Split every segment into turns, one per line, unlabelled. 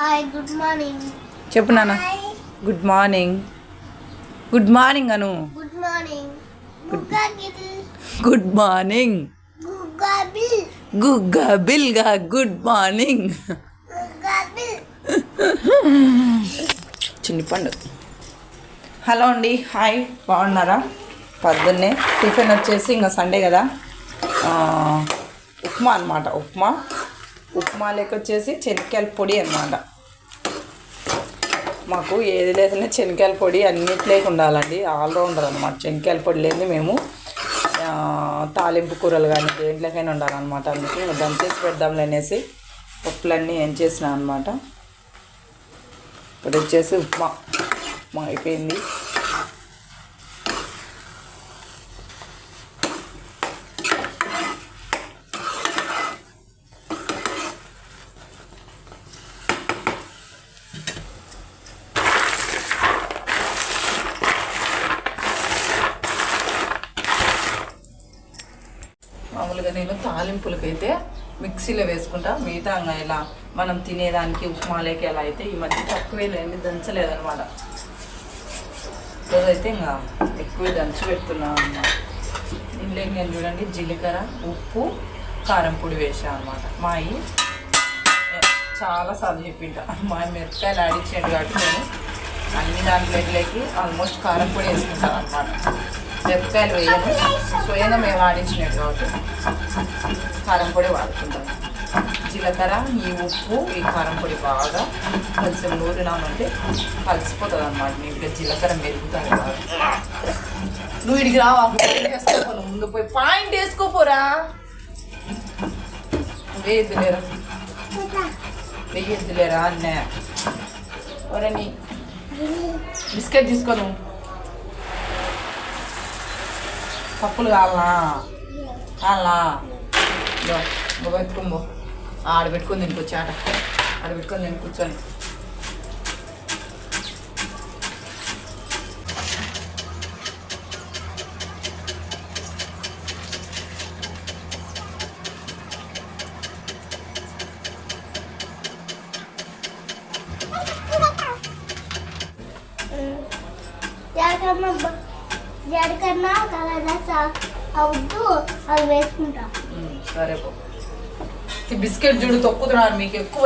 Hi good morning
చెప్పు నాన్న. Good morning good morning అను.
గుడ్ మార్నింగ్
గుడ్ మార్నింగ్
గుగ్గా బిల్
గుగ్గా బిల్గా గుడ్ మార్నింగ్ చిన్ని పండు. హలో అండి హాయ్ బాగున్నారా? పొద్దున్నే టిఫిన్ వచ్చేసి ఇంకా సండే కదా. ఉప్మా అనమాట ఉప్మా. ఉప్మా లెక్క వచ్చేసి శనక్కాయల పొడి అనమాట మాకు ఏది లేదన్నా శనక్కాయల పొడి అన్నిట్లేకి ఉండాలండి ఆల్రౌండర్ అనమాట శనక్కాయల పొడి లేని మేము తాలింపు కూరలు కానీ దేంట్లోకైనా ఉండాలన్నమాట అందుకే. ఇంకా దంచేసి పెడదాంలే అనేసి పప్పులన్నీ ఏం చేసిన అనమాట ఇప్పుడు వచ్చేసి ఉప్మా. ఉప్మా అయిపోయింది మామూలుగా నేను తాలింపులకైతే మిక్సీలో వేసుకుంటాం మిగతా ఇంకా ఇలా మనం తినేదానికి ఉప్మాలేకి ఎలా అయితే ఈ మధ్య తక్కువే లేని దంచలేదనమాట రోజైతే ఇంకా ఎక్కువ దంచి పెడుతున్నాం అన్నమాట. ఇందులో నేను చూడండి జీలకర్ర ఉప్పు కారం పొడి వేసాను అనమాట మా అయ్యి చాలా సార్లు చెప్పింటా. మా మిరపకాయలు ఆడిచ్చాడు కాబట్టి నేను అన్ని దాంట్లోకి ఆల్మోస్ట్ కారం పొడి వేసుకుంటాను అనమాట మిరపకాయలు వేయను స్వయంగా మేము ఆడించినట్టు కాబట్టి కారం పొడి వాడుకుంటాం. జీలకర్ర ఈ ఉప్పు ఈ కారం పొడి బాగా కొంచెం నూరినామంటే కలిసిపోతుంది అనమాట నీట్గా జీలకర్ర మెరుగుతుంది బాగా నువ్వు ఇడికి రావా ముందు పోయి పాయింట్ వేసుకోపోరా. వేయద్దులేరా వెయ్యొద్దులేరా అన్నే ఒరని బిస్కెట్ తీసుకో నువ్వు పప్పులు కావాలా కావాలా ఇంకో ఆడ పెట్టుకొని దీనికి వచ్చి ఆట. ఆడ పెట్టుకొని దీనికి కూర్చొని.
ఎక్కడికన్నా ఎక్కడికన్నా కలర్ అవుతూ అది వేసుకుంటా
సరే బిస్కెట్ చూడు తొక్కుతున్నారు మీకు ఎక్కువ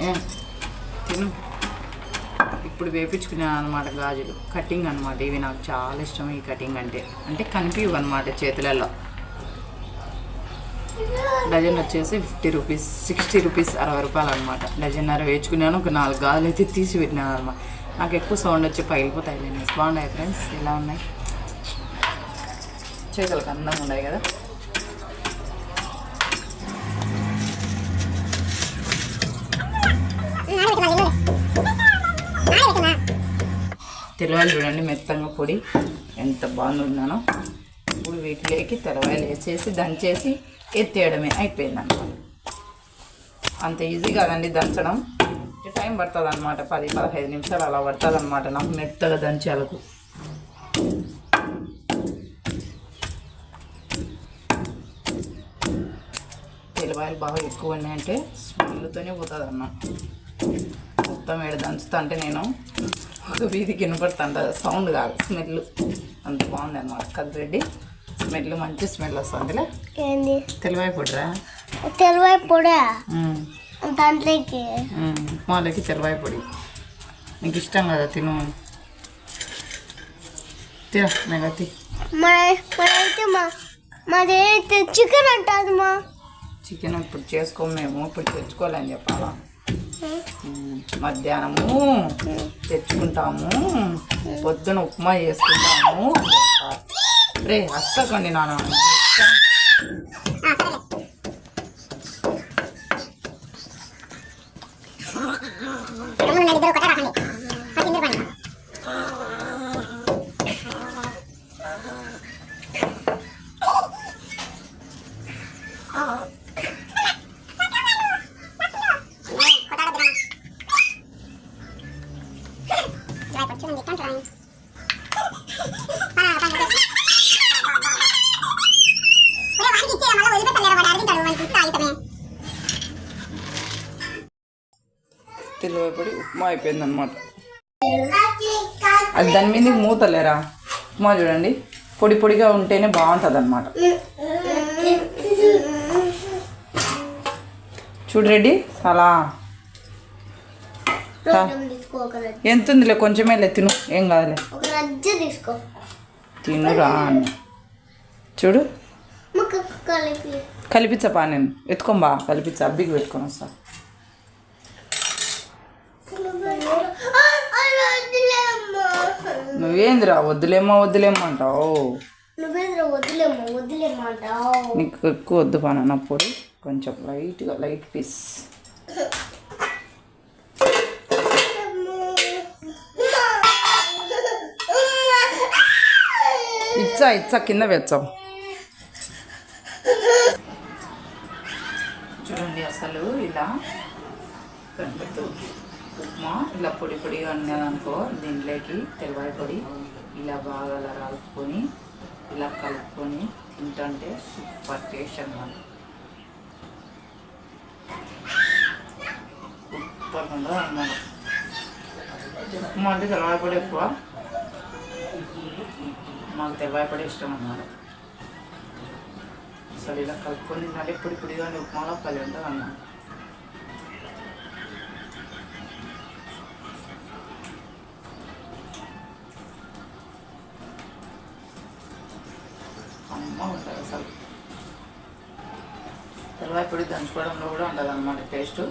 ఏ, తిను. ఇప్పుడు వేపించుకున్నాను అనమాట గాజులు. కటింగ్ అనమాట ఇవి నాకు చాలా ఇష్టం ఈ కటింగ్ అంటే. అంటే కనిపించవు అనమాట చేతులలో. డజన్ వచ్చేసి ఫిఫ్టీ రూపీస్ సిక్స్టీ రూపీస్ అరవై రూపాయలు అనమాట డజన్నర వేసుకున్నాను ఒక నాలుగు గాజులు అయితే తీసి పెట్టినాను అనమాట నాకు ఎక్కువ సౌండ్ వచ్చి పగిలిపోతాయి నేను బాగున్నాయి ఫ్రెండ్స్? ఇలా ఉన్నాయి? చేతులకు అందంగా ఉన్నాయి కదా? తెల్లవాయలు చూడండి మెత్తంగా పొడి. ఎంత బాగున్నానో ఇప్పుడు వీటిలోకి తెల్లవాయలు వేసేసి దంచేసి ఎత్తేయడమే. అయిపోయింది అనమాట అంత ఈజీ కాదండి దంచడం. టైం పడుతుంది అనమాట పది పదహైదు నిమిషాలు అలా పడుతుంది అనమాట నాకు మెత్తగా దంచాలకు తెల్లవాయలు బాగా ఎక్కువ ఉన్నాయంటే స్మెల్తోనే పోతుంది అన్నమాట మొత్తం ఏడు దంచుతా అంటే నేను ఒక వీధికి వినపడుతుంట సౌండ్ కాదు స్మెల్ అంత బాగుంది అనమాట కదిరెడ్డి స్మెల్ మంచి స్మెల్ వస్తుందిలే.
ఏంది?
తెలివై పొడిరా?
తెలవై పొడా? దాంట్లోకి?
మాలకి తెలవాయి పొడి. నీకు ఇష్టం కదా తిను. తిన మెగతి
మన మనైతే మా మాదైతే చికెన్ అంటుంది మా
చికెన్ ఇప్పుడు చేసుకోము మేము. ఇప్పుడు తెచ్చుకోవాలని చెప్పాలా? మధ్యాహ్నము తెచ్చుకుంటాము పొద్దున ఉప్మా చేసుకుంటాము. రే అస్తకండి నాన్న. తెలివైపడి ఉప్మా అయిపోయింది అనమాట అది దాని మీద మూతలేరా? ఉప్మా చూడండి. పొడి పొడిగా ఉంటేనే బాగుంటుంది అనమాట చూడు రెడ్డి
అలా
ఎంత ఉందిలే కొంచెమేలే తిను. ఏం కాదులే. తినురా చూడు. కలిపించపా నేను. ఎత్తుకోంబా కలిపించ అబ్బికి పెట్టుకొని వస్తా. నువ్వేందిరా వద్దులేమ్మా వద్దులేమ్మా అంటావు? నీకు ఎక్కువ వద్దు పాన పొడి. కొంచెం లైట్గా లైట్ పీస్. ఇచ్చా ఇచ్చా కింద వెచ్చావు చూడండి అసలు ఇలా కనిపెడుతుంది ఉప్మా ఇలా పొడి పొడిగా ఉన్నదనుకో దీంట్లోకి తెల్లవారి పొడి ఇలా బాగా అలా రాలుపుకొని ఇలా కలుపుకొని తింటుంటే సూపర్ టేస్ట్ అన్నమాట. సూపర్ ఉండదు అన్నమాట. ఉప్మా అంటే తెల్లవారి పొడి ఎక్కువ. మాకు తెల్లవారి పొడి ఇష్టం అన్నమాట. అసలు ఇలా కలుపుకొని తినాలి. పొడి పొడిగా ఉప్మాలో పల్లె ఉంటుంది అన్నమాట అమ్మ ఉంటుంది అసలు. తర్వాత పొడి దంచుకోవడంలో కూడా ఉండదు అన్నమాట టేస్ట్.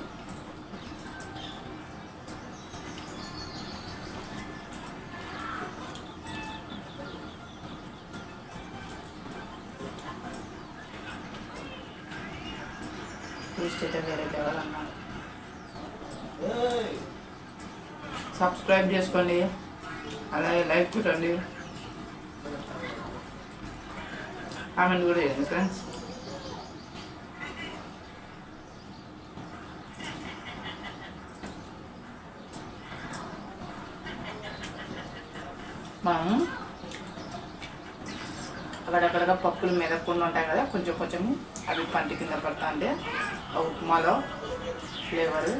ఇష్టం వేరే లెవెల్ సబ్స్క్రైబ్ చేసుకోండి. అలాగే లైక్ కొట్టండి. కామెంట్ కూడా చేయండి ఫ్రెండ్స్ మనం అక్కడక్కడగా పప్పులు మెదక్కుండా ఉంటాయి కదా కొంచెం కొంచెం అవి పంటి కింద పడతా అంటే ఉప్మాలో ఫ్లేవరు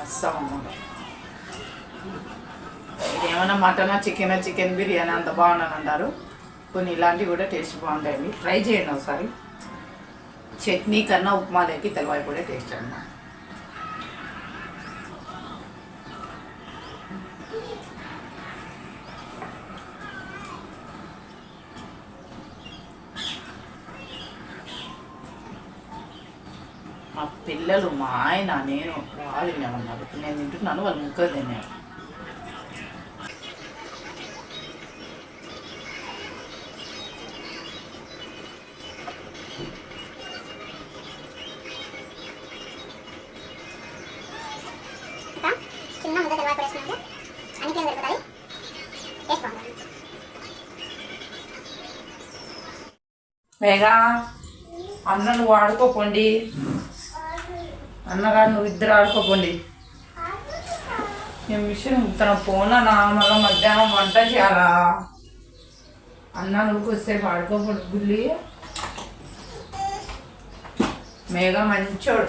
వస్తాం అన్నమాట ఇది ఏమైనా మటన్ చికెన్ చికెన్ బిర్యానీ అంత బాగుండని అంటారు కొన్ని ఇలాంటివి కూడా టేస్ట్ బాగుంటాయండి ట్రై చేయండి ఒకసారి. చట్నీ కన్నా ఉప్మాలోకి తెలవాయి కూడా టేస్ట్ అన్నమాట. పిల్లలు మా ఆయన నేను బాగా ఇప్పుడు నేను తింటున్నాను వాళ్ళు ముక్కలు తిన్నారు.
చిన్న ముద్ద తర్వాత వేసినాక అన్ని కింద దొరుకుతాయి టేస్ట్ బాగుంటుంది
వేగా అన్న నువ్వు ఆడుకోపోండి అన్నగారు నువ్వు ఇద్దరు ఆడుకోపోండి నేను మిషన్ తన పోనా నా మళ్ళీ మధ్యాహ్నం వంట చేయాలా? అన్న నువ్వు కొద్దిసేపు ఆడుకోకూడదు గుల్లి మేఘ మంచోడు.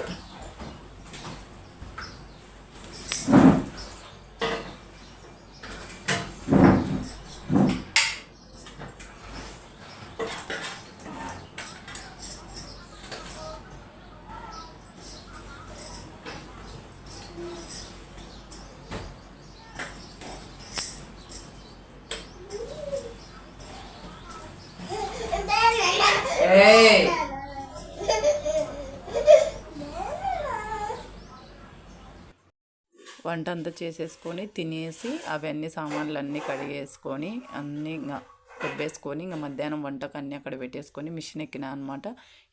వంట అంతా చేసేసుకొని తినేసి అవన్నీ సామాన్లు అన్నీ కడిగేసుకొని అన్నీ ఇంకా కొబ్బేసుకొని ఇంకా మధ్యాహ్నం వంటకు అన్నీ అక్కడ పెట్టేసుకొని మిషన్ ఎక్కినా అనమాట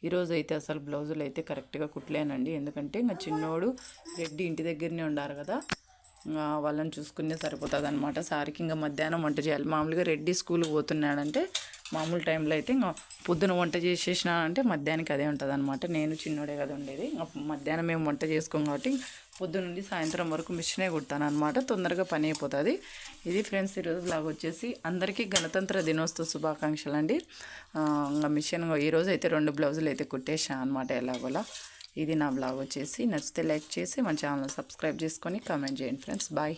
ఈరోజు అయితే అసలు బ్లౌజులు అయితే కరెక్ట్గా కుట్టలేనండి. ఎందుకంటే ఇంకా చిన్నోడు రెడ్డి ఇంటి దగ్గరనే ఉండారు కదా. ఇంకా వాళ్ళని చూసుకునే సరిపోతుంది అనమాట సారికి ఇంకా మధ్యాహ్నం వంట చేయాలి. మామూలుగా రెడ్డి స్కూల్కి పోతున్నాడంటే మామూలు టైంలో అయితే ఇంకా పొద్దున వంట చేసేసినానంటే మధ్యాహ్నానికి అదే ఉంటుంది అనమాట నేను చిన్నోడే కదా ఉండేది. ఇంకా మధ్యాహ్నం మేము వంట చేసుకోం కాబట్టి పొద్దున నుండి సాయంత్రం వరకు మిషనే కుడతాను అనమాట తొందరగా పని అయిపోతుంది. ఇది ఫ్రెండ్స్ ఈరోజు బ్లాగ్ వచ్చేసి అందరికీ గణతంత్ర దినోత్సవ శుభాకాంక్షలు అండి. ఇంకా మిషన్ ఈరోజు అయితే రెండు బ్లౌజులు అయితే కుట్టేసాను అనమాట ఎలాగోలా. ఇది నా బ్లాగ్ వచ్చేసి. నచ్చితే లైక్ చేసి మన ఛానల్ సబ్స్క్రైబ్ చేసుకొని కామెంట్ చేయండి ఫ్రెండ్స్. బాయ్.